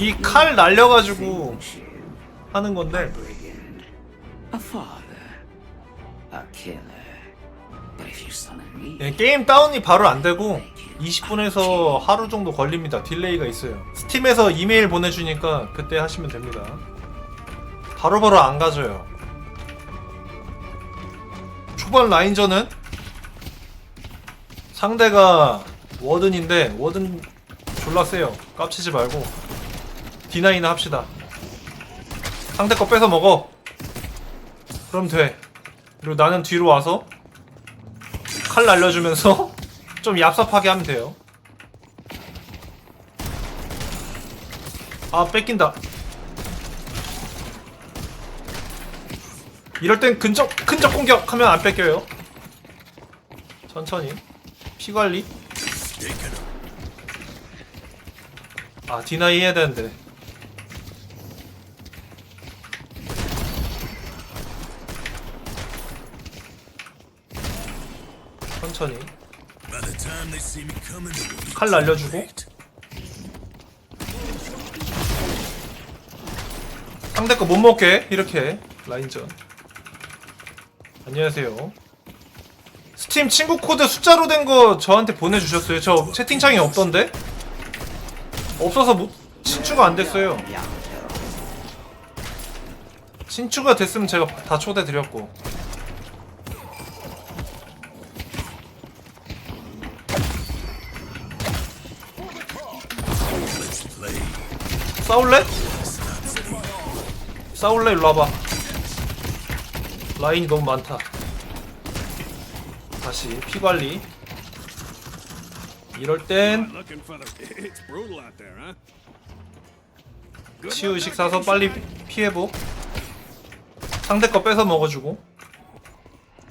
이 칼 날려가지고 하는 건데 예, 게임 다운이 바로 안 되고 20분에서 하루 정도 걸립니다. 딜레이가 있어요. 스팀에서 이메일 보내주니까 그때 하시면 됩니다. 바로바로 안 가져요. 초반 라인전은 상대가 워든인데 워든 졸라 세요. 깝치지 말고 D9 합시다. 상대 거 뺏어 먹어. 그럼 돼. 그리고 나는 뒤로 와서 칼 날려주면서 좀 얍삽하게 하면 돼요. 아 뺏긴다. 이럴 땐 근접 근접 공격하면 안 뺏겨요. 천천히 피 관리. 아 디나이 해야 되는데. 칼 날려주고. 상대 거 못 먹게. 이렇게. 라인전. 안녕하세요. 스팀 친구 코드 숫자로 된 거 저한테 보내주셨어요. 저 채팅창에 없던데? 없어서 못, 친추가 안 됐어요. 친추가 됐으면 제가 다 초대 드렸고 싸울래? 싸울래? 일로 와봐 라인이 너무 많다 다시 피관리 이럴 땐? 치유식 사서 빨리 피해보 상대 거 뺏어 먹어주고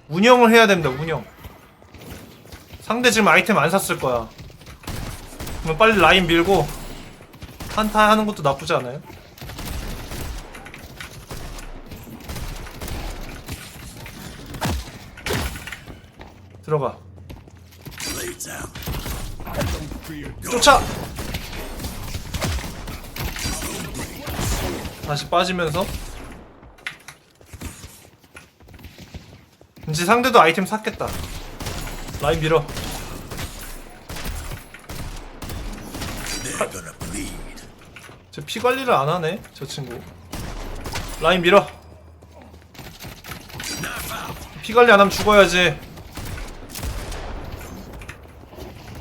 운영을 해야 됩니다 운영 상대 지금 아이템 안 샀을 거야 그러면 빨리 라인 밀고 한타 하는 것도 나쁘지 않아요 들어가. 쫓아! 다시 빠지면서 이제 상대도 아이템 샀겠다 라인 밀어 피 관리를 안 하네 저 친구. 라인 밀어. 피 관리 안 하면 죽어야지.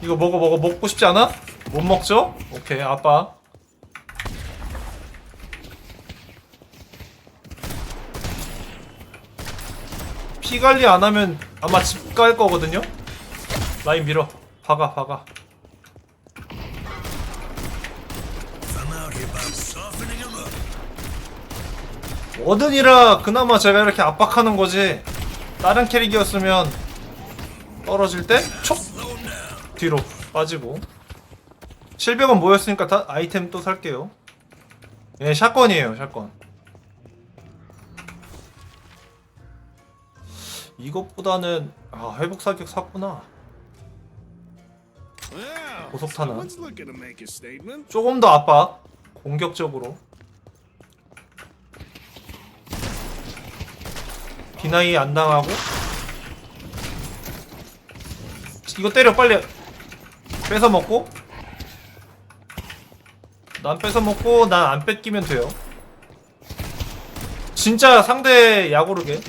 이거 먹어 먹어. 먹고 싶지 않아? 못 먹죠? 오케이 아빠. 피 관리 안 하면 아마 집 갈 거거든요? 라인 밀어. 박아 박아 워든이라 그나마 제가 이렇게 압박하는 거지. 다른 캐릭이었으면 떨어질 때 촉! 뒤로 빠지고. 700원 모였으니까 다 아이템 또 살게요. 예 샷건이에요 샷건. 이것보다는 아 회복 사격 샀구나. 고속탄환. statement. 조금 더 압박. 공격적으로 비나이 안 당하고. 이거 때려 빨리. 뺏어 먹고. 난 뺏어 먹고 난 안 뺏기면 돼요. 진짜 상대 야구르게.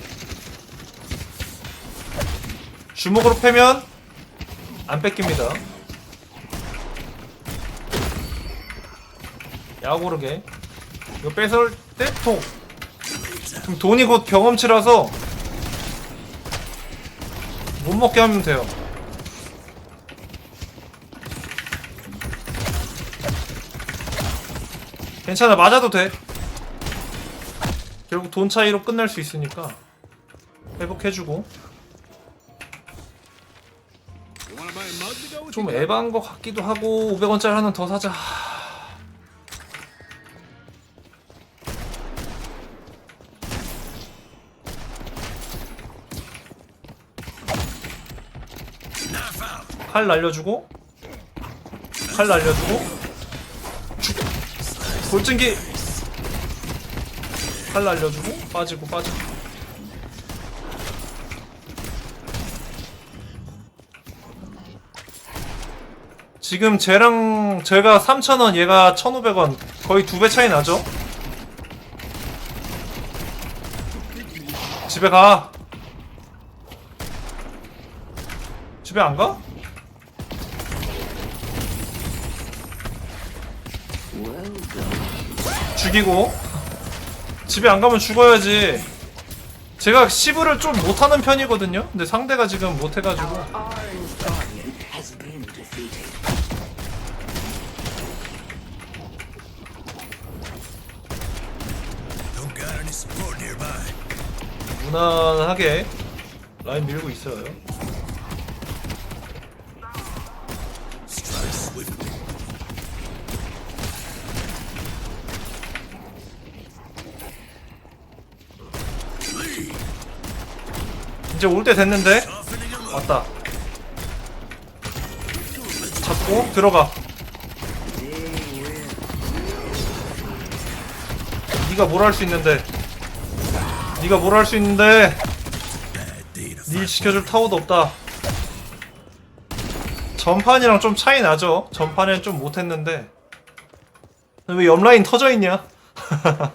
주먹으로 패면 안 뺏깁니다. 야구르게. 이거 뺏을 때톡. 돈이 곧 경험치라서 못 먹게 하면 돼요. 괜찮아 맞아도 돼. 결국 돈 차이로 끝날 수 있으니까 회복해주고. 좀? 에바한 것 같기도 하고 500원짜리 하나 더 사자 칼 날려주고 칼 날려주고 죽 돌진기 칼 날려주고 빠지고 빠지고 지금 쟤랑 제가 3,000원 얘가 1,500원 거의 두 배 차이 나죠? 집에 가 집에 안 가? 죽이고 집에 안 가면 죽어야지 제가 시브를 좀 못하는 편이거든요 근데 상대가 지금 못해가지고. 무난하게 라인 밀고 있어요 이제 올 때 됐는데. 왔다. 잡고 들어가. 네가 뭘 할 수 있는데? 네가 뭘 할 수 있는데? 닐 지켜줄 타워도 없다. 전판이랑 좀 차이 나죠? 전판엔 좀 못했는데. 왜 옆라인 터져있냐?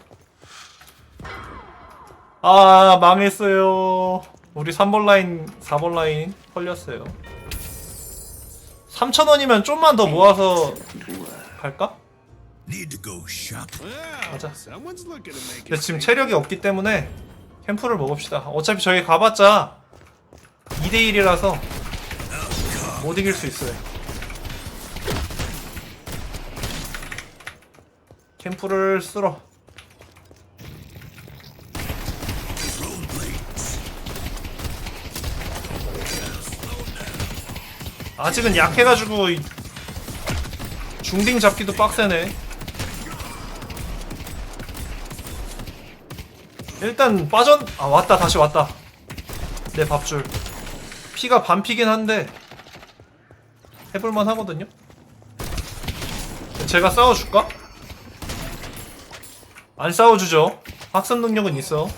아 망했어요 우리 3번 라인 4번 라인 털렸어요 3천원이면 좀만 더 모아서 갈까? Make 근데. 지금 체력이 없기 때문에 캠프를 먹읍시다. 어차피 저희 가봤자 2대1이라서 못 이길 수 있어요. 캠프를 쓸어. 아직은 약해가지고 이 중딩 잡기도 빡세네. 일단 빠전 아 왔다 다시 왔다. 내 밥줄. 피가 반피긴 한데 해볼만 하거든요. 제가 싸워줄까? 안 싸워주죠. 학습 능력은 있어.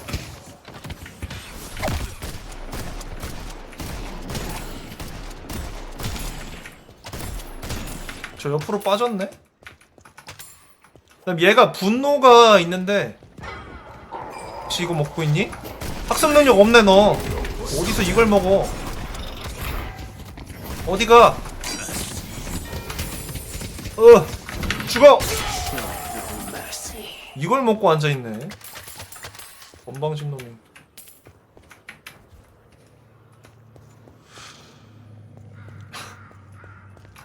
저 옆으로 빠졌네? 그럼 얘가 분노가 있는데 혹시 이거 먹고 있니? 학습 능력 없네 너 어디서 이걸 먹어 어디가 어 죽어. 이걸 먹고 앉아있네 건방진 놈이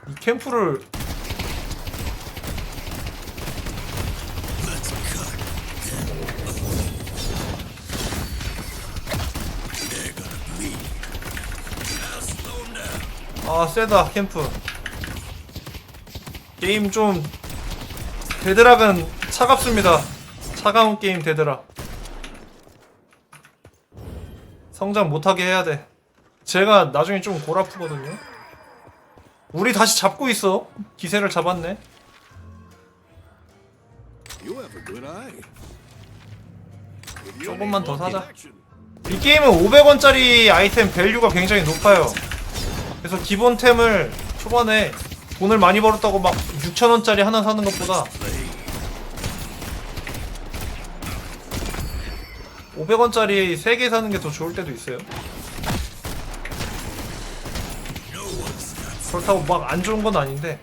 이 캠프를 아 세다 캠프. 게임 좀 데드락은 차갑습니다. 차가운 게임 데드락. 성장 못하게 해야 돼. 제가 나중에 좀 골 아프거든요. 우리 다시 잡고 있어. 기세를 잡았네. 조금만 더 사자. 이 게임은 500원짜리 아이템 밸류가 굉장히 높아요. 그래서 기본템을 초반에 돈을 많이 벌었다고 막 6천원짜리 하나 사는 것보다 500원짜리 3개 사는 게 더 좋을 때도 있어요. 그렇다고 막 안 좋은 건 아닌데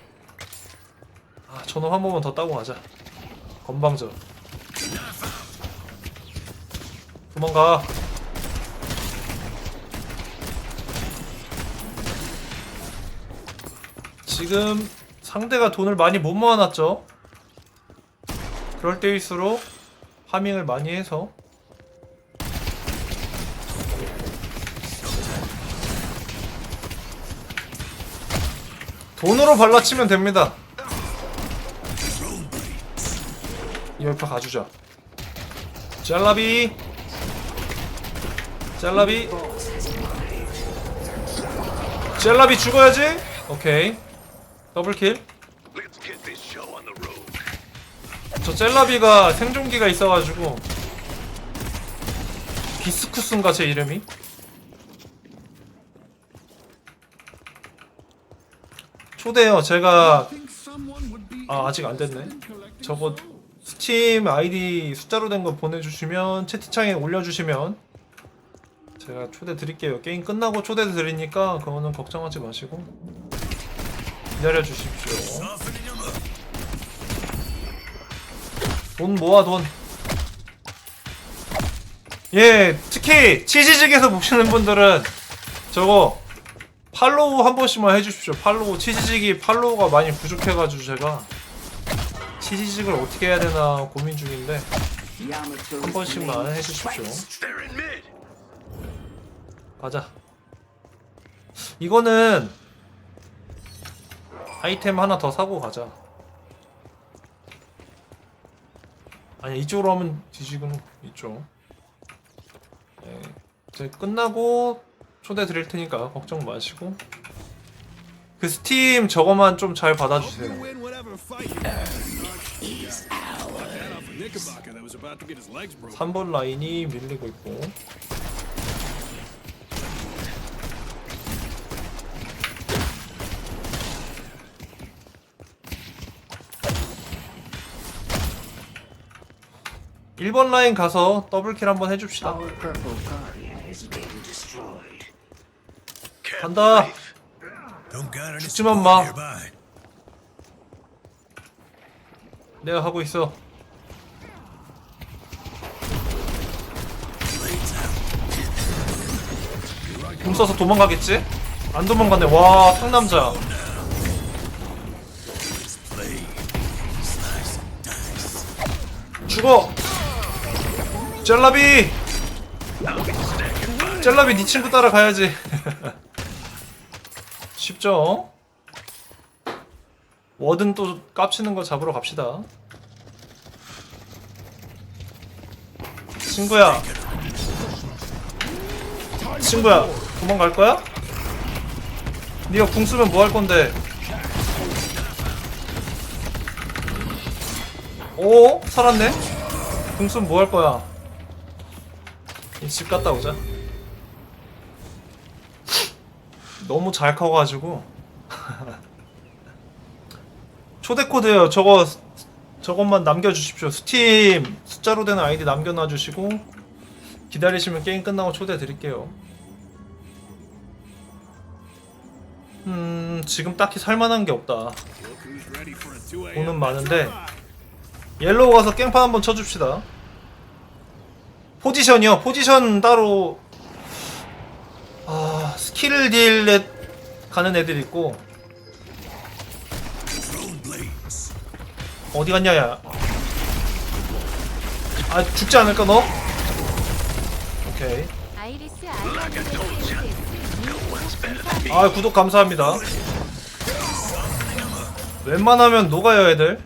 아 저놈 한 번만 더 따고 가자. 건방져. 도망가. 지금 상대가 돈을 많이 못 모아놨죠. 그럴 때일수록 파밍을 많이 해서 돈으로 발라치면 됩니다. 옆에 가주자. 젤라비. 젤라비. 젤라비 죽어야지. 오케이. 더블킬. 저 젤라비가 생존기가 있어가지고 비스쿠스인가 제 이름이? 초대요 제가 아 아직 안 됐네 interested in collecting 저거? 스팀 아이디 숫자로 된 거 보내주시면 채팅창에 올려주시면 제가 초대 드릴게요 게임 끝나고 초대 드리니까 그거는 걱정하지 마시고 기다려 주십시오. 돈 모아 돈. 예, 특히 치즈직에서 보시는 분들은 저거 팔로우 한 번씩만 해주십시오. 팔로우 치즈직이 팔로우가 많이 부족해가지고 제가 치즈직을 어떻게 해야 되나 고민 중인데 한 번씩만 해주십시오. 가자. 이거는 아이템 하나 더 사고 가자. 아니 이쪽으로 하면 뒤지군 이쪽. 네, 이제 끝나고 초대 드릴 테니까 걱정 마시고. 그 스팀 저거만 좀 잘 받아주세요. win whatever fight you have. Is ours. That off a Knickerbocker that was about to get his legs broken. 3번 라인이 밀리고 있고. 일번 라인 가서 더블킬 한번 해줍시다. 간다. 죽지만 마. 내가 하고 있어. 궁 써서 도망가겠지? 안 도망가네. 와, 상남자. 죽어! 젤라비! 젤라비 네 친구 따라가야지. 쉽죠? 워든 또 깝치는 거 잡으러 갑시다. 친구야. 친구야, 도망갈 거야? 네가 궁 쓰면 뭐 할 건데? 오, 살았네. 궁 쓰면 뭐 할 거야? 이집 갔다 오자. 너무 잘 커가지고. 초대 코드요. 저거 저것만 남겨주십시오. 스팀 숫자로 된 아이디 남겨놔 주시고 기다리시면 게임 끝나고 초대 드릴게요. 음 지금 딱히 살만한 게 없다. Look who's ready for a 2 a.m. 돈은 많은데 옐로우 가서 깽판 한번 쳐줍시다. 포지션이요. 포지션 따로 아 스킬 딜에 가는 애들 있고. 어디 갔냐 야. 아 죽지 않을까 너? 오케이. 아 구독 감사합니다. 웬만하면 녹아요 애들.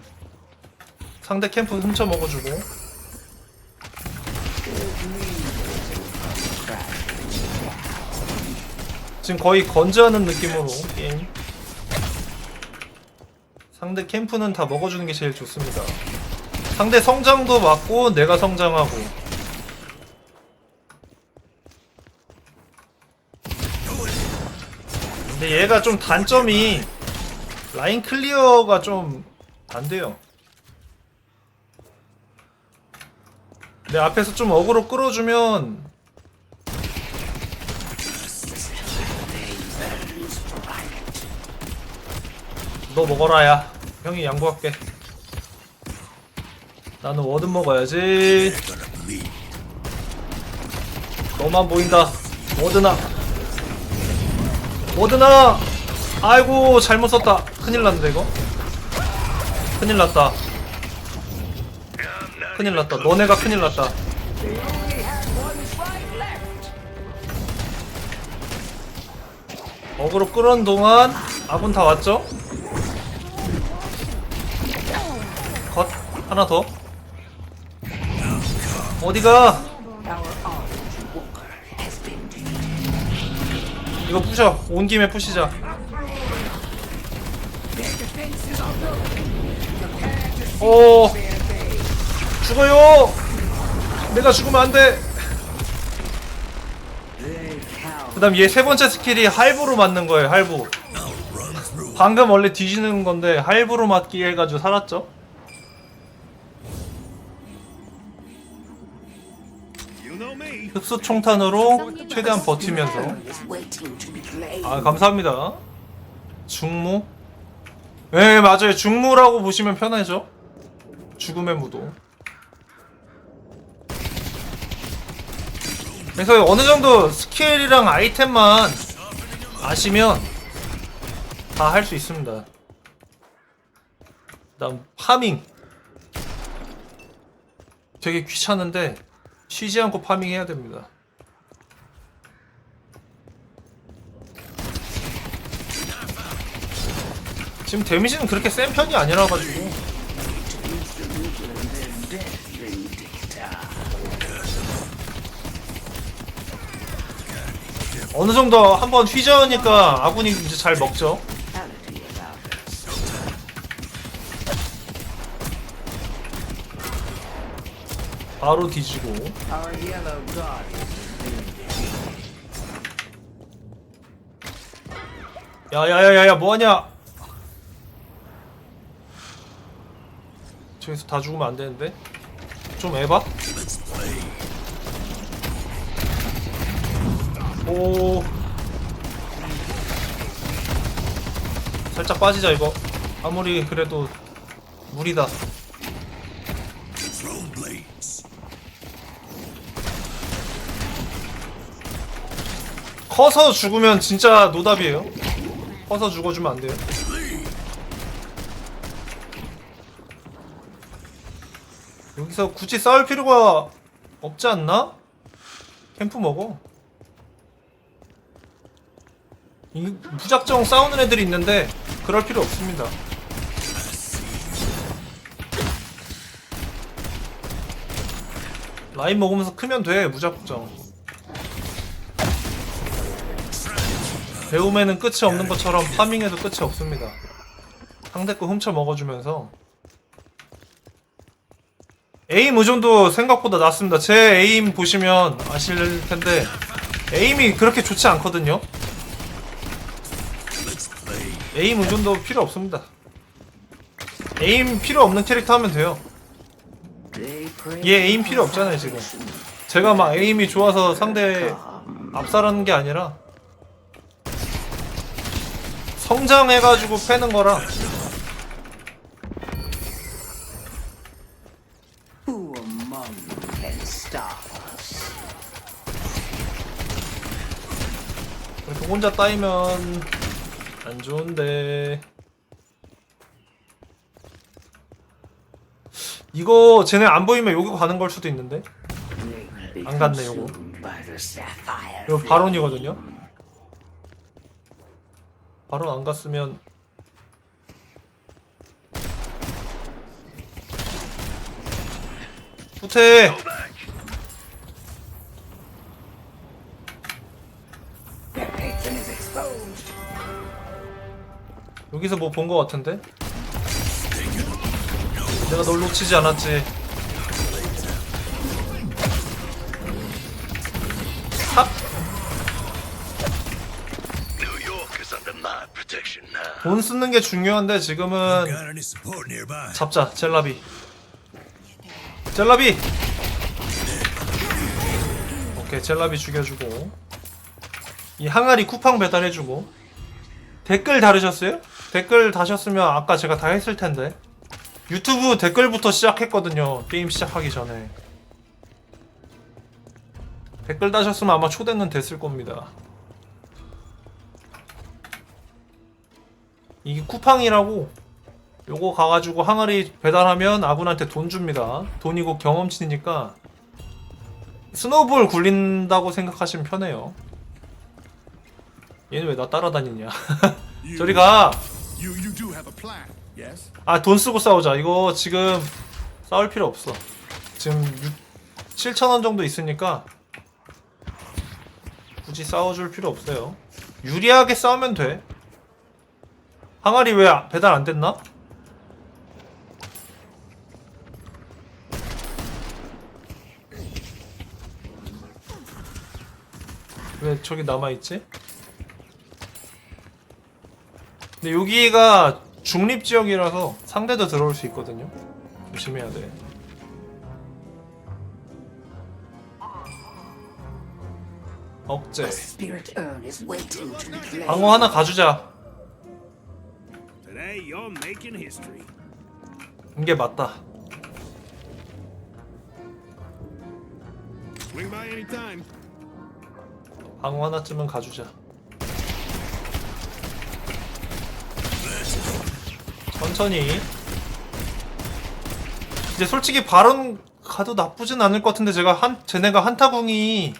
상대 캠프 훔쳐 먹어주고. 지금 거의 건재하는 느낌으로 게임. 상대 캠프는 다 먹어주는 게 제일 좋습니다. 상대 성장도 맞고 내가 성장하고. 근데 얘가 좀 단점이 라인 클리어가 좀 안 돼요. 내 앞에서 좀 어그로 끌어주면 너 먹어라 야. 형이 양보할게. 나는 워든 먹어야지. 너만 보인다. 워드나. 워드나. 아이고 잘못 썼다. 큰일 났는데 이거? 큰일 났다. 큰일 났다. 너네가 큰일 났다. 어그로 끌은 동안 아군 다 왔죠? 하나 더. 어디가? 이거 부셔. 온 김에 부시자. 오 죽어요. 내가 죽으면 안돼. 그 다음 얘 세 번째 스킬이 할부로 맞는 거예요 할부. 방금 원래 뒤지는 건데 할부로 맞기 해가지고 살았죠 흡수 총탄으로 최대한 버티면서. played. 아 감사합니다. 중무? 네 맞아요. 중무라고 보시면 편하죠? 죽음의 무도. 그래서 어느 정도 스킬이랑 아이템만 아시면 다 할 수 있습니다. 다음 파밍. 되게 귀찮은데 쉬지 않고 파밍 해야 됩니다 지금 데미지는 그렇게 센 편이 아니라 가지고 어느 정도 한번 휘저으니까 아군이 이제 잘 먹죠. 바로 뒤지고. 야야야야야 뭐하냐? 저기서 다 죽으면 안 되는데. 좀 에바? 오. 살짝 빠지자 이거. 아무리 그래도 무리다. 커서 죽으면 진짜 노답이에요. 커서 죽어주면 안 돼요. 여기서 굳이 싸울 필요가 없지 않나? 캠프 먹어. 이 무작정 싸우는 애들이 있는데 그럴 필요 없습니다. 라인 먹으면서 크면 돼 무작정. 배움에는 끝이 없는 것처럼 파밍에도 끝이 없습니다. 상대 거 훔쳐 먹어주면서 에임 의존도 생각보다 낮습니다. 제 에임 보시면 아실 텐데 에임이 그렇게 좋지 않거든요. 에임 의존도 필요 없습니다. 에임 필요 없는 캐릭터 하면 돼요. 얘 에임 필요 없잖아요 지금. 제가 막 에임이 좋아서 상대 압살하는 게 아니라 성장해가지고 패는 거라? 이렇게 혼자 따이면 안 좋은데. 이거 쟤네 안 보이면 여기 가는 걸 수도 있는데? 안 갔네, 요거. 이거 바론이거든요 바론 안 갔으면 후퇴. 여기서 뭐 본 거 같은데? 내가 널 놓치지 않았지. 탑? 돈 쓰는 게 중요한데 지금은? 잡자 젤라비. 젤라비. 오케이 젤라비 죽여주고 이 항아리 쿠팡 배달해주고 댓글 다르셨어요? 댓글 다셨으면 아까 제가 다 했을 텐데 유튜브 댓글부터 시작했거든요 게임 시작하기 전에 댓글 다셨으면 아마 초대는 됐을 겁니다 이게 쿠팡이라고 요거 가가지고 항아리 배달하면 아군한테 돈 줍니다. 돈이고 경험치니까 스노우볼 굴린다고 생각하시면 편해요. 얘는 왜 나 따라다니냐? 저리 가. 아 돈 쓰고 싸우자. 이거 지금 싸울 필요 없어. 지금 7천 원 정도 있으니까 굳이 싸워줄 필요 없어요. 유리하게 싸우면 돼. 항아리 왜 배달 안 됐나? 왜 저기 남아있지? 근데 여기가 중립지역이라서 상대도 들어올 수 있거든요 조심해야 돼 억제 방어 하나 가주자 Today, you're making history. 이게 맞다 Swing by anytime. 방어 하나쯤은 가주자 천천히 이제 솔직히 발언 가도 나쁘진 않을 것 같은데 제가 한 쟤네가 한타궁이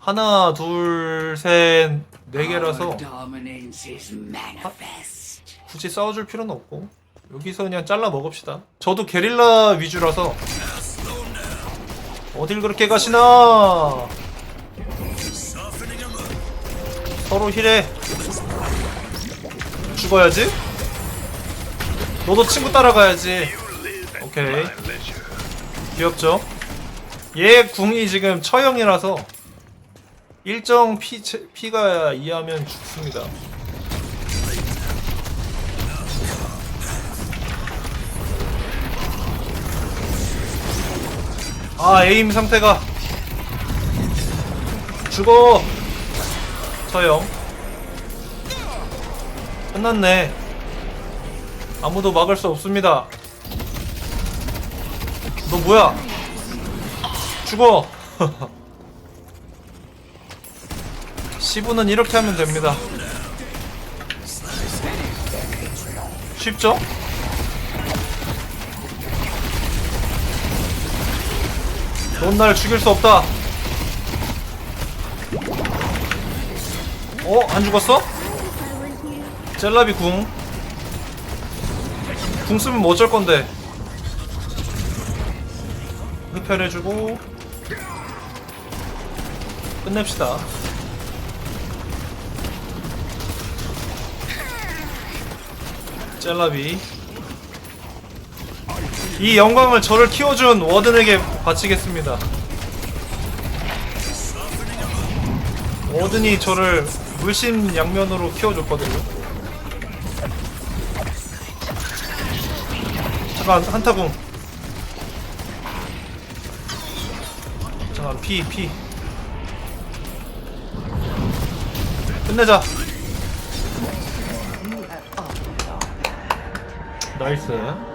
하나 둘셋네 개라서 Our dominance is manifest. 굳이 싸워줄 필요는 없고 여기서 그냥 잘라 먹읍시다. 저도 게릴라 위주라서 어딜 그렇게 가시나? 서로 힐해. 죽어야지. 너도 친구 따라가야지. 오케이. 귀엽죠? 얘 궁이 지금 처형이라서 일정 피, 체- 피가 이하면 죽습니다 아 에임 상태가. 죽어. 처형. 끝났네. 아무도 막을 수 없습니다. 너 뭐야? 죽어. 시부는 이렇게 하면 됩니다. 쉽죠? 넌 날 죽일 수 없다 어? 안 죽었어? 젤라비 궁. 궁 쓰면 뭐 어쩔 건데. 흡혈해주고. 끝냅시다. 젤라비. 이 영광을 저를 키워준 워든에게 바치겠습니다. 워든이 저를 물심양면으로 키워줬거든요. 잠깐 한타궁. 잠깐 피 피. 끝내자. 나이스.